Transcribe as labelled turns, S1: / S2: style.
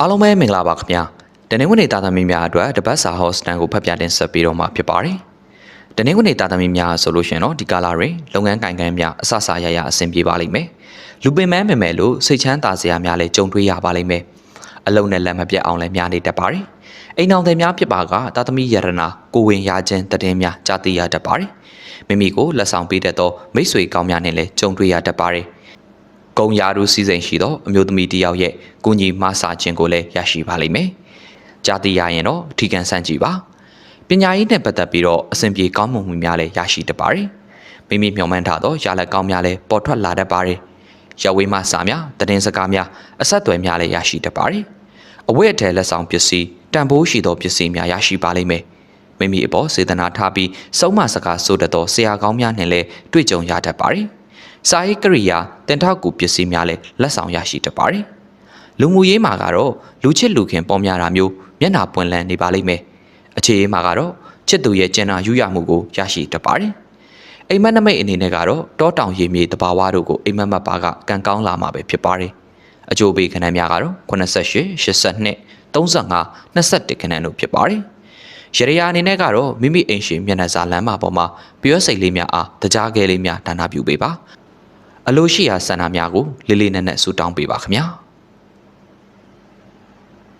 S1: အားလုံးပဲမင်္ဂလာပါခင်ဗျာတနင်္ဂနွေသားသမီးများအတွက်တပတ်စာဟောစတန်ကိုဖတ်ပြတင်ဆက်ပေးတော့မှာဖြစ်ပါတယ်တနင်္ဂနွေသားသမီးများဆိုလို့ရှရင်တော့ဒီကာလာတွေလုပ်ငန်းကိုင်ကန်းများအဆဆရရအဆင်ပြေပါလိမ့်မယ်လူပင်မန်းမယ်မယ်လို့စိတ်ချမ်းသာစရာများလည်းကြုံတွေ့ရပါလိမ့်မယ်အလုံးနဲ့လက်မပြတ်အောင်လည်းများနေတတ်ပါတယ်အိမ်အောင်တွေများဖြစ်ပါကသားသမီးယရနာကိုဝင်ရခြင်းတည်င်းများကြားသိရတတ်ပါတယ်မိမိကိုလက်ဆောင်ပေးတတ်သောမိတ်ဆွေကောင်းများနဲ့လည်းကြုံတွေ့ရတတ်ပါတယ် ဂုံရာထူးစည်းစိမ်ရှိသောအမျိုးသမီးတစ်ယောက်ရဲ့ကိုကြီးမဆာခြင်းကိုလည်းရရှိပါလိမ့်မယ်။ကြားသိရရင်တော့အထီးကန်ဆန့်ကြည့်ပါ။ပညာရေးနဲ့ပတ်သက်ပြီးတော့အစဉ်ပြေကောင်းမွန်မှုများလည်းရရှိတတ်ပါတယ်။မိမိမျှော်မှန်းထားသောရလဒ်ကောင်းများလည်းပေါ်ထွက်လာတတ်ပါတယ်။ရဝေးမှစာများတည်င်းစကားများအဆက်အသွယ်များလည်းရရှိတတ်ပါတယ်။အဝတ်အထည်လက်ဆောင်ပစ္စည်းတန်ဖိုးရှိသောပစ္စည်းများရရှိပါလိမ့်မယ်။မိမိအပေါ်စေတနာထားပြီးစုံမစကားဆိုတတ်သောဆရာကောင်းများနဲ့လည်းတွေ့ကြုံရတတ်ပါတယ်။ စာရေးကရိယာတင်ထောက်ကူပစ္စည်းများလည်းလက်ဆောင်ရရှိတတ်ပါတယ်။လူမှုရေးမှာကတော့လူချစ်လူခင်ပေါ်များတာမျိုးမျက်နှာပွင့်လန်းနေပါလိမ့်မယ်။အခြေအေးမှာကတော့ချစ်သူရဲ့ကျင်နာယူရမှုကိုရရှိတတ်ပါတယ်။အိမ်မက်နမိတ်အနေနဲ့ကတော့တောတောင်ရေမြေတဘာဝတို့ကိုအိမ်မက်မတ်ပါကကံကောင်းလာမှာပဲဖြစ်ပါတယ်။အကျိုးပေးခဏများကတော့88 82 35 21ခဏတို့ဖြစ်ပါတယ်။ရရယာအနေနဲ့ကတော့မိမိအိမ်ရှင်မျက်နှာစာလမ်းမပေါ်မှာပြောစိတ်လေးများအားတကြားကဲလေးများဒါနပြုပေးပါ။ အလိုရှိရာဆန္ဒများကိုလေးလေးနက်နက်ဆူတောင်းပေးပါခင်ဗျာ။